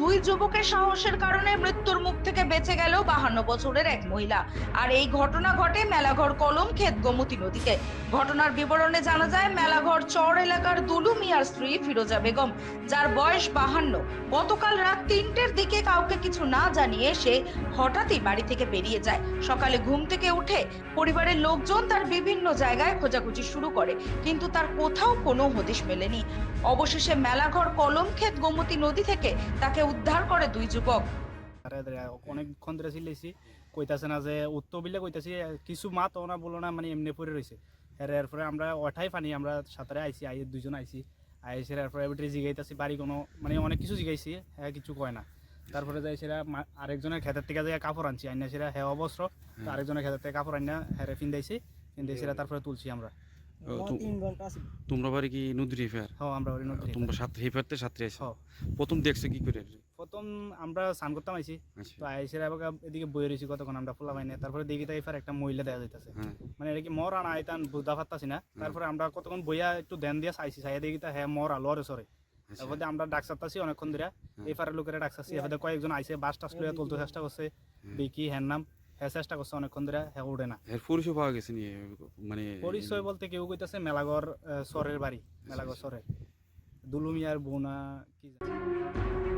দুই যুবকের সাহসের কারণে মৃত্যুর মুখ বেঁচে গেল বাহান্ন বছরের এক মহিলা। আর এই ঘটনা ঘটে মেলাঘর কলম ক্ষেত গোমতী নদীতে। ঘটনার বিবরণে জানা যায়, মেলাঘর চর এলাকার দুলু মিয়ার স্ত্রী ফিরোজা বেগম, যার বয়স বাহান্ন। গতকাল রাত তিনটের দিকে কাউকে কিছু না জানিয়ে সে হঠাৎই বাড়ি থেকে বেরিয়ে যায়। সকালে ঘুম থেকে উঠে পরিবারের লোকজন তার বিভিন্ন জায়গায় খোঁজাখুঁজি শুরু করে, কিন্তু তার কোথাও কোনো হদিশ মেলেনি। অবশেষে মেলাঘর কলমক্ষেত গোমতী নদী থেকে তাকে উদ্ধার করে দুই যুবক। অনেকক্ষণ ধরে চিল্লাইছি। কইতাছে না যে, উত্তর বিলে কইতাছি কিছু মাত না বলো না মানে এমনি পড়ে রয়েছে এর এরপরে আমরা ওঠাই পানি, আমরা সাঁতারে আইছি আই দুজন আইছি। আইসে এরপরে এবারে জিগাইতাছি, বাড়ি কোনো মানে অনেক কিছু জিগাইছি হ্যাঁ কিছু কয় না। তারপরে যাই সেরা মা- আরেকজনের খেতের থেকে যাই কাপড় আনছি, আইনা সেরা হ্যাঁ অবস্ত্র আরেকজনের খেতের থেকে কাপড় আইনা হ্যাঁ ফিন্দাইছি ফিন্দাইছিরা তারপরে তুলছি আমরা। তু- তোমরা বাড়ি কি নদীর হেফার হ্যাঁ আমরা নদীতে তোমরা হেফারতে হ্যাঁ। প্রথম দেখছ কি করে? প্রথম আমরা স্নান করতাম আইছি। আচ্ছা। তো আইসের এদিকে বয়ে রয়েছি কতক্ষণ আমরা ফুলা পাইনি। তারপরে দেখি তাই এবার একটা মহিলা দেখা যাইতেছে। হ্যাঁ। মানে এটা কি মর আনা আইতান বুঝতে পারতাছি না। তারপরে আমরা কতক্ষণ বইয়া একটু ধ্যান দিয়ে চাইছি চাই দেখি তা হ্যাঁ মর আলো আরে সরে। আচ্ছা। তারপরে আমরা ডাক চাচ্তাছি অনেকক্ষণ ধরে এই পারের লোকেরা ডাক চাচ্ছি এবার কয়েকজন আইসে বাস টাস লইয়া তুলতে চেষ্টা করছে। বিকি হ্যার নাম হ্যাঁ চেষ্টা করছে অনেকক্ষণ ধরে হ্যাঁ উঠে না। হ্যাঁ পরিচয় পাওয়া গেছে নিয়ে মানে পরিচয় বলতে কেউ কইতাছে মেলাগড় সরের বাড়ি মেলাগড় সরের। দুলুমিয়ার বোনা কি জানি।